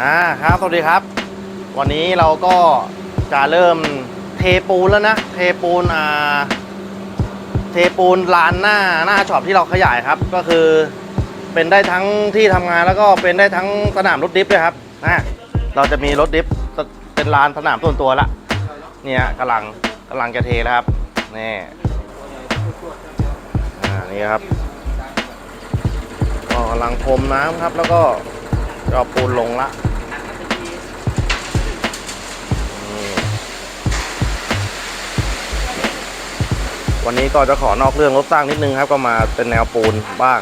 อ่าครับสวัสดีครับ วันนี้เราก็จะเริ่มเทปูนแล้วนะ เทปูนอ่าเทปูนลานหน้าหน้าช็อปที่เราขยายครับ ก็คือเป็นได้ทั้งที่ทำงานแล้วก็เป็นได้ทั้งสนามรถดิฟด้วยครับนะเราจะมีรถดิฟเป็นลานสนามส่วนตัวละเนี่ยกำลังกำลังจะเทแล้วครับนี่อ่านี่ครับก็กำลังพรมน้ำครับ แล้วก็จะเอาปูนลงละ วันนี้ก็จะขอนอกเรื่องรถสร้างนิดนึงครับ ก็มาเป็นแนวปูนบ้าง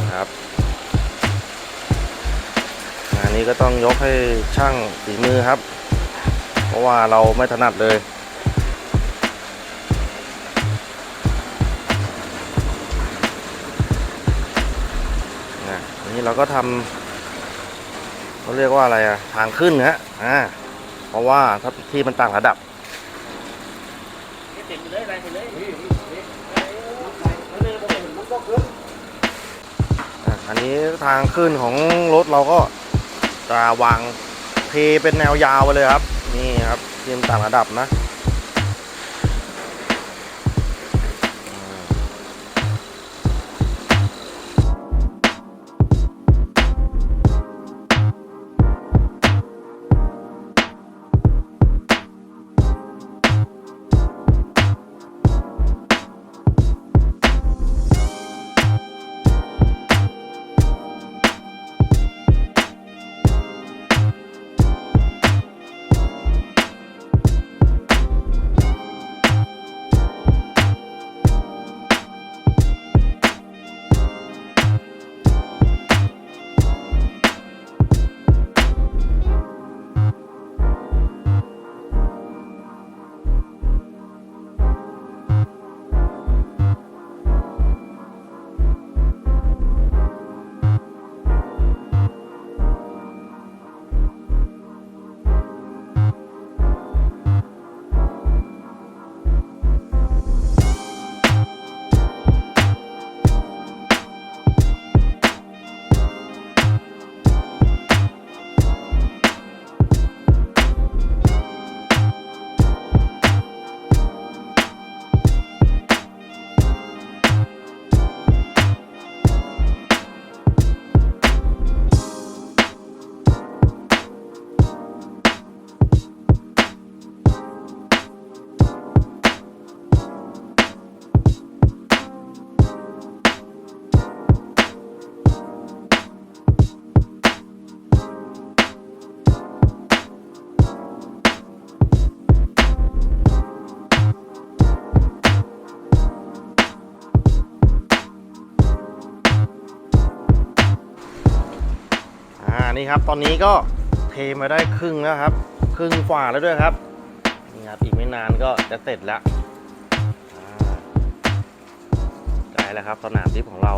นะครับงานนี้ก็ต้องยกให้ช่างฝีมือครับ เพราะว่าเราไม่ถนัดเลยนะอันนี้เราก็ทำเขาเรียกว่าอะไรอะทางขึ้นฮะอ่าเพราะว่าที่มันต่างระดับ อันนี้ทางขึ้นของรถเราก็จะวางเทเป็นแนวยาวไปเลยครับ นี่ครับเตรียมต่างระดับนะ อ่านี่ครับ ตอนนี้ก็เทมาได้ครึ่งแล้วครับ ครึ่งฝ่าแล้วด้วยครับนี่ครับอีกไม่นานก็จะเสร็จแล้วอ่าใกล้แล้วครับสนามดิฟของเรา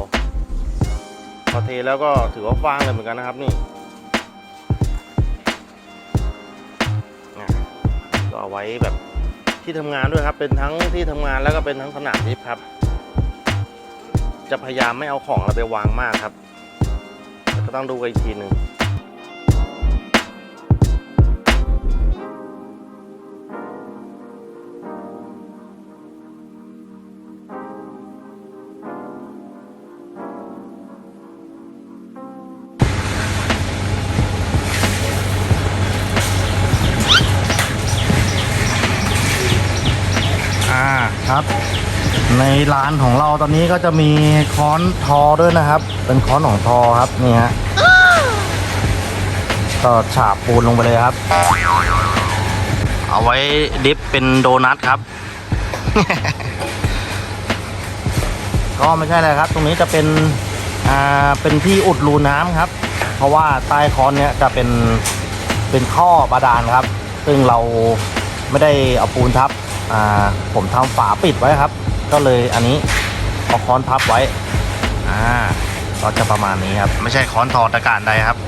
พอเทแล้วก็ถือว่าฟางเลยเหมือนกันนะครับนี่ก็เอาไว้แบบที่ทำงานด้วยครับ เป็นทั้งที่ทำงานแล้วก็เป็นทั้งสนามดิฟครับ จะพยายามไม่เอาของเราไปวางมากครับ ก็ต้องดูกันอีกทีหนึ่งอ่าครับ ในร้านของเราตอนนี้ก็จะมีค้อนทอด้วยนะครับ เป็นค้อนของทอครับนี่ฮะก็ฉาบปูนลงไปเลยครับ เอาไว้ดิฟเป็นโดนัทครับ ก็ไม่ใช่อะไรครับ ตรงนี้จะเป็นอ่าเป็นที่อุดรูน้ำครับ เพราะว่าใต้ค้อนเนี้ยจะเป็นเป็นข้อบาดาลครับ ซึ่งเราไม่ได้เอาปูนทับอ่าผมทำฝาปิดไว้ครับ ก็เลยอันนี้เอาค้อนพับไว้ อ่า ก็จะประมาณนี้ครับ ไม่ใช่ค้อนถอดอากาศใดครับ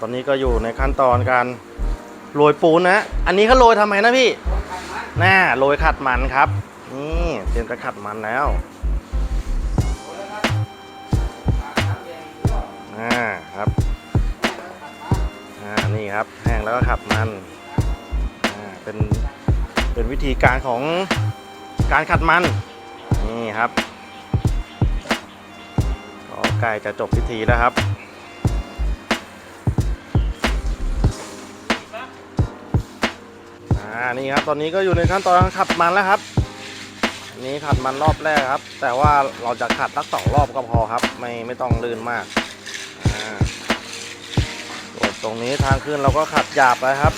ตอนนี้ก็อยู่ในขั้นตอนการ โรยปูนนะ อันนี้เขาโรยทำไมนะพี่น่าโรยขัดมันครับ นี่เตรียมจะขัดมันแล้วอ่าครับอ่านี่ครับแห้งแล้วก็ขัดมันอ่าเป็นเป็นวิธีการของการขัดมันนี่ครับก็ใกล้จะจบพิธีแล้วครับ อ่านี่ครับตอนนี้ก็อยู่ในขั้นตอนขัดมันแล้วครับอันนี้ขัดมันรอบแรกครับ แต่ว่าเราจะขัดสักสองรอบก็พอครับ ไม่ไม่ต้องลื่นมากอ่าส่วนตรงนี้ทางขึ้นเราก็ขัดหยาบไปครับ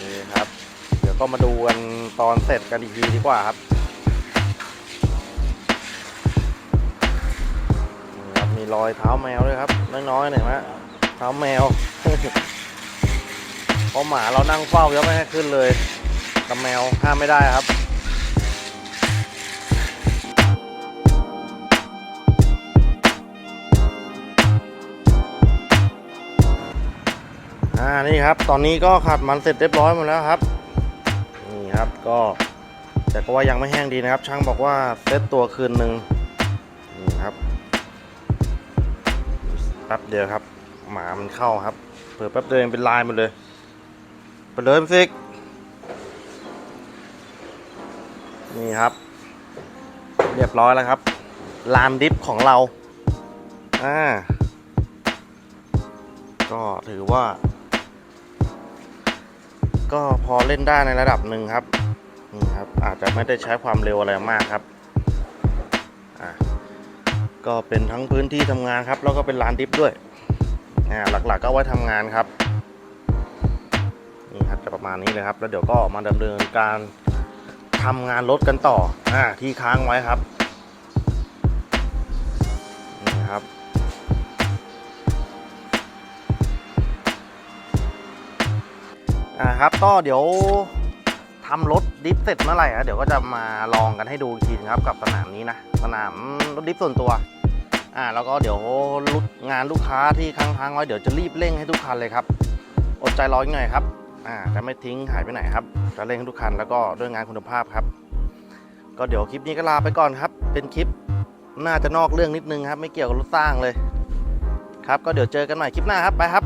นี่ครับ เดี๋ยวก็มาดูกันตอนเสร็จกันอีกทีดีกว่าครับ รอยเท้าแมวด้วยครับ น้อยๆหน่อยฮะเท้าแมวเพราะหมาเรานั่งเฝ้ายังไม่ให้ขึ้นเลยกับแมวห้ามไม่ได้ครับอ่านี่ครับ ตอนนี้ก็ขัดมันเสร็จเรียบร้อยหมดแล้วครับ นี่ครับก็ แต่ก็ว่ายังไม่แห้งดีนะครับ ช่างบอกว่าเซตตัวคืนหนึ่ง แป๊บเดียวครับ หมามันเข้าครับ เปิดแป๊บเดียวเองเป็นลายหมดเลยไปเลยพี่ฟิกนี่ครับ เรียบร้อยแล้วครับ ลานดิฟของเราอ่าก็ถือว่า ก็พอเล่นได้ในระดับหนึ่งครับนี่ครับ อาจจะไม่ได้ใช้ความเร็วอะไรมากครับ ก็เป็นทั้งพื้นที่ทำงานครับ แล้วก็เป็นลานดิฟด้วยหลักๆก็ไว้ทำงานครับนี่ครับจะประมาณนี้เลยครับ แล้วเดี๋ยวก็มาดำเนินการทำงานรถกันต่ออ่าที่ค้างไว้ครับนี่ครับอ่าครับก็เดี๋ยว ทำรถดิฟเสร็จเมื่อไหร่อะเดี๋ยวก็จะมาลองกันให้ดูอีกทีนึงครับกับสนามนี้นะสนามรถดิฟส่วนตัวอ่าแล้วก็เดี๋ยวลูกงานลูกค้าที่ค้างๆไว้เดี๋ยวจะรีบเร่งให้ทุกคันเลยครับอดใจรออีกหน่อยครับอ่าจะไม่ทิ้งหายไปไหนครับจะเร่งให้ทุกคันแล้วก็ด้วยงานคุณภาพครับ ก็เดี๋ยวคลิปนี้ก็ลาไปก่อนครับ เป็นคลิปน่าจะนอกเรื่องนิดนึงครับ ไม่เกี่ยวกับรถสร้างเลย ครับก็เดี๋ยวเจอกันใหม่คลิปหน้าครับไปครับ